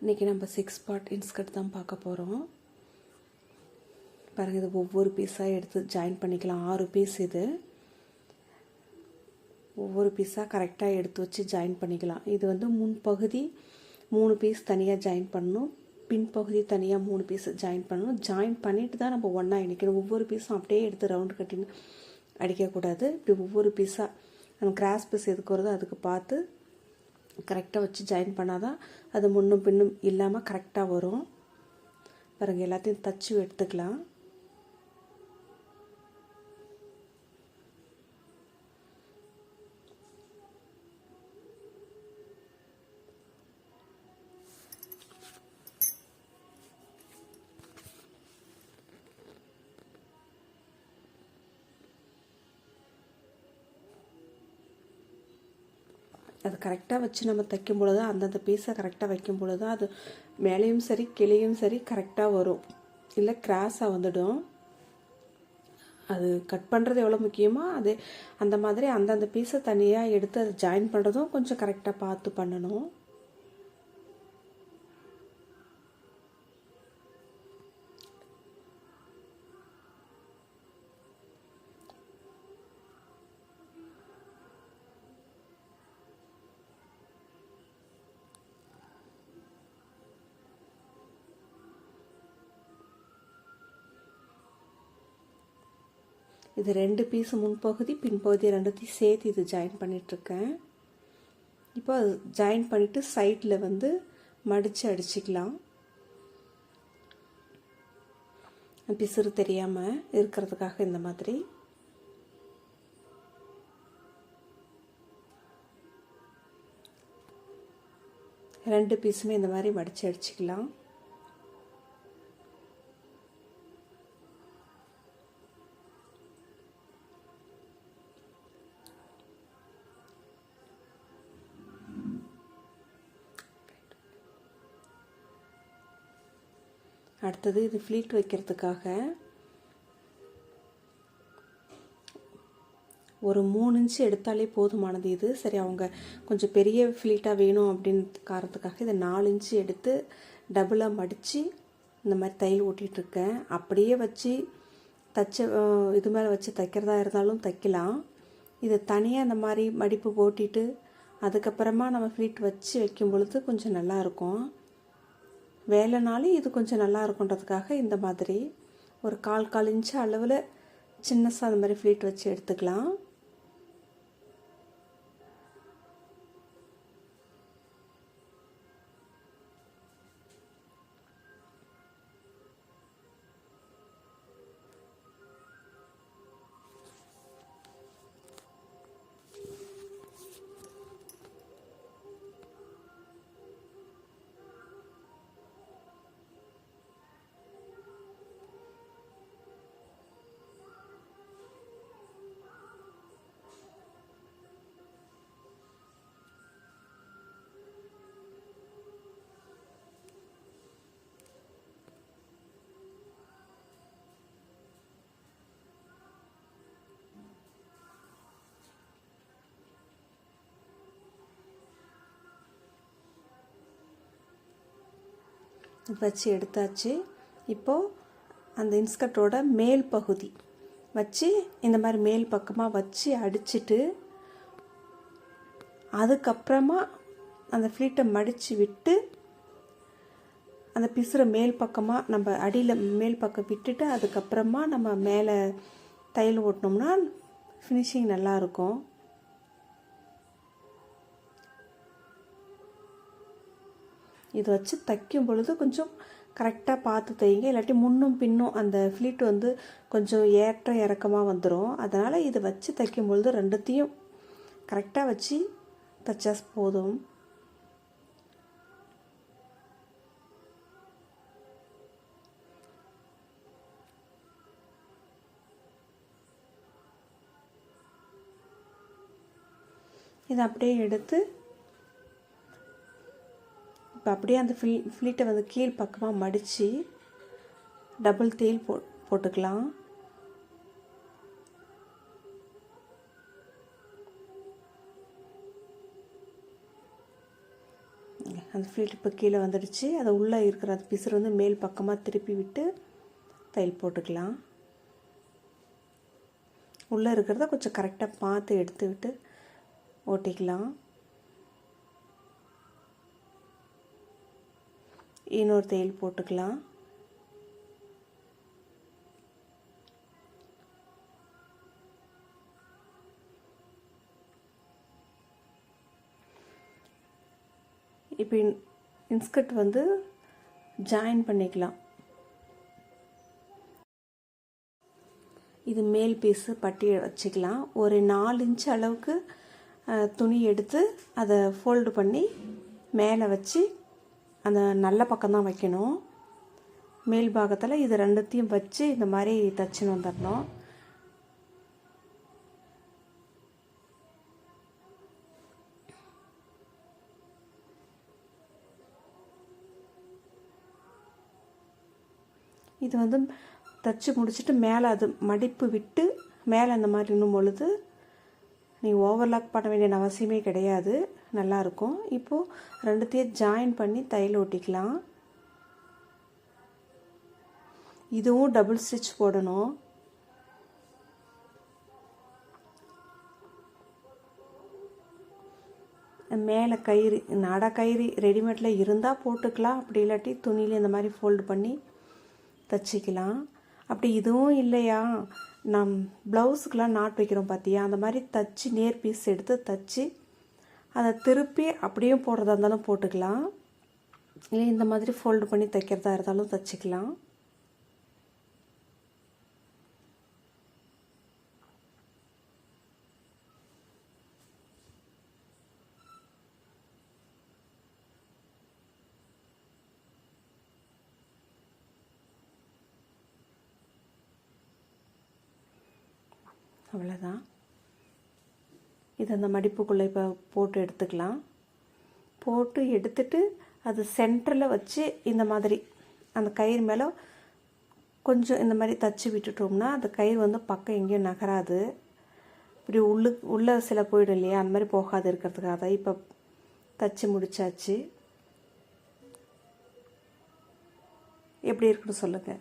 இன்றைக்கி நம்ம six part inskirt தான் பார்க்க போகிறோம் பாருங்கள் இது ஒவ்வொரு பீஸாக எடுத்து ஜாயின் பண்ணிக்கலாம். ஆறு பீஸ் இது. ஒவ்வொரு பீஸாக கரெக்டாக எடுத்து வச்சு ஜாயின் பண்ணிக்கலாம். இது வந்து முன்பகுதி மூணு பீஸ் தனியாக ஜாயின் பண்ணணும். பின்பகுதி தனியாக மூணு பீஸ் ஜாயின் பண்ணணும். ஜாயின் பண்ணிட்டு தான் நம்ம ஒன்றா இணைக்கணும். ஒவ்வொரு பீஸும் அப்படியே எடுத்து ரவுண்டு கட்டின்னு அடிக்கக்கூடாது இப்படி ஒவ்வொரு பீஸாக நம்ம கிராஸ் பீஸ் எதுக்கு வருதோ அதுக்கு பார்த்து கரெக்டாக வச்சு ஜாயின் பண்ணால் தான் அது முன்னும் பின்னும் இல்லாமல் கரெக்டாக வரும். பாருங்கள் எல்லாத்தையும் தச்சு எடுத்துக்கலாம். அது கரெக்டாக வச்சு நம்ம தைக்கும் பொழுது அந்தந்த பீஸை கரெக்டாக வைக்கும் பொழுது அது மேலேயும் சரி கிளியும் சரி கரெக்டாக வரும். இல்லை கிராஸாக வந்துடும். அது கட் பண்ணுறது எவ்வளோ முக்கியமோ அது அந்த மாதிரி அந்தந்த பீஸை தனியாக எடுத்து அதை ஜாயின் பண்ணுறதும் கொஞ்சம் கரெக்டாக பார்த்து பண்ணணும். இது ரெண்டு பீஸு முன்பகுதி பின்பகுதி ரெண்டுத்தையும் சேர்த்து இது ஜாயின் பண்ணிகிட்ருக்கேன் இப்போ ஜாயின் பண்ணிவிட்டு சைடில் வந்து மடித்து அடிச்சுக்கலாம். பிசுறு தெரியாமல் இருக்கிறதுக்காக இந்த மாதிரி. ரெண்டு பீஸுமே இந்த மாதிரி மடித்து அடிச்சுக்கலாம். அடுத்தது இது ஃப்ளீட் வைக்கிறதுக்காக ஒரு மூணு இன்ச்சு எடுத்தாலே போதுமானது இது. சரி அவங்க கொஞ்சம் பெரிய ஃப்ளீட்டாக வேணும் அப்படின்னு காரணத்துக்காக இதை நாலு இன்ச்சு எடுத்து டபுளாக மடித்து இந்த மாதிரி தையல் ஓட்டிகிட்ருக்கேன். அப்படியே வச்சு தச்ச இது மேலே வச்சு தைக்கிறதா இருந்தாலும் தைக்கலாம். இதை தனியாக இந்த மாதிரி மடிப்பு போட்டிட்டு அதுக்கப்புறமா நம்ம ஃப்ளீட் வச்சு வைக்கும் பொழுது கொஞ்சம் நல்லாயிருக்கும் வேலைனாலே இது கொஞ்சம் நல்லா இருக்குன்றதுக்காக இந்த மாதிரி ஒரு கால் கால் இன்ச்சு அளவில் சின்னசாக அந்த மாதிரி ஃப்ளீட் வச்சு எடுத்துக்கலாம். வச்சு எடுத்தாச்சு. இப்போது அந்த இன்ஸ்கர்ட்டோட மேல் பகுதி வச்சு இந்த மாதிரி மேல் பக்கமாக வச்சு அடிச்சுட்டு அதுக்கப்புறமா அந்த ஃப்ளீட்டை மடித்து விட்டு அந்த பிசுற மேல் பக்கமாக நம்ம அடியில் மேல் பக்கம் விட்டுட்டு அதுக்கப்புறமா நம்ம மேலே தையல் ஓட்டினோம்னா ஃபினிஷிங் நல்லாயிருக்கும் இது வச்சு தைக்கும் பொழுது கொஞ்சம் கரெக்டாக பார்த்து தைங்க. இல்லாட்டி முன்னும் பின்னும் அந்த ஃப்ளீட் வந்து கொஞ்சம் ஏற்ற இறக்கமாக வந்துடும் அதனால் இதை வச்சு தைக்கும் பொழுது ரெண்டுத்தையும் கரெக்டாக வச்சு தைச்சா போதும். இதை அப்படியே எடுத்து இப்போ அப்படியே அந்த ஃபில் ஃப்ளீட்டை வந்து கீழ் பக்கமாக மடித்து டபுள் தேல் போ போட்டுக்கலாம். அந்த ஃப்ளீட் இப்போ கீழே வந்துடுச்சு. அதை உள்ளே இருக்கிற அந்த பிசுறு வந்து மேல் பக்கமாக திருப்பி விட்டு தையல் போட்டுக்கலாம். உள்ளே இருக்கிறத கொஞ்சம் கரெக்டாக பார்த்து எடுத்து விட்டு ஓட்டிக்கலாம். இன்னொரு தையல் போட்டுக்கலாம். இப்போ இன்ஸ்கர்ட் வந்து ஜாயின் பண்ணிக்கலாம். இது மேல் பீஸு பட்டி வச்சுக்கலாம். ஒரு நாலு இன்ச் அளவுக்கு துணி எடுத்து அதை ஃபோல்டு பண்ணி மேலே வச்சு அந்த நல்ல பக்கம்தான் வைக்கணும். மேல் பாகத்தில் இது ரெண்டுத்தையும் வச்சு இந்த மாதிரி தச்சுன்னு வந்துடணும் இது வந்து தச்சு முடிச்சுட்டு மேலே அது மடிப்பு விட்டு மேலே அந்த மாதிரி இன்னும் பொழுது நீ ஓவர்லாக் பண்ண வேண்டிய அவசியமே கிடையாது. நல்லாயிருக்கும் இப்போது ரெண்டுத்தையும் ஜாயின் பண்ணி தையல் ஒட்டிக்கலாம் இதுவும் டபுள் ஸ்டிச் போடணும். மேலே கயிறு நட கயிறு ரெடிமேடில் இருந்தால் போட்டுக்கலாம். அப்படி இல்லாட்டி துணியில் இந்த மாதிரி ஃபோல்டு பண்ணி தச்சிக்கலாம். அப்படி இதுவும் இல்லையா? நம் ப்ளவுஸுக்கெலாம் நாட் வைக்கிறோம் பார்த்தியா அந்த மாதிரி தச்சு நேர் பீஸ் எடுத்து தச்சு அதை திருப்பி அப்படியே போடுறதா இருந்தாலும் போட்டுக்கலாம். இல்லை இந்த மாதிரி ஃபோல்டு பண்ணி தைக்கிறதா இருந்தாலும் தச்சுக்கலாம். அவ்வளோதான் இது அந்த மடிப்புக்குள்ளே இப்போ போட்டு எடுத்துக்கலாம். போட்டு எடுத்துட்டு அது சென்டரில் வச்சு இந்த மாதிரி அந்த கயிறு மேலே கொஞ்சம் இந்த மாதிரி தச்சு விட்டுட்டோம்னா அந்த கயிறு வந்து பக்கம் எங்கேயும் நகராது. இப்படி உள்ளு உள்ளே சில போயிடும் இல்லையா? அந்த மாதிரி போகாது இருக்கிறதுக்காக தான் இப்போ தச்சு முடிச்சாச்சு. எப்படி இருக்குன்னு சொல்லுங்கள்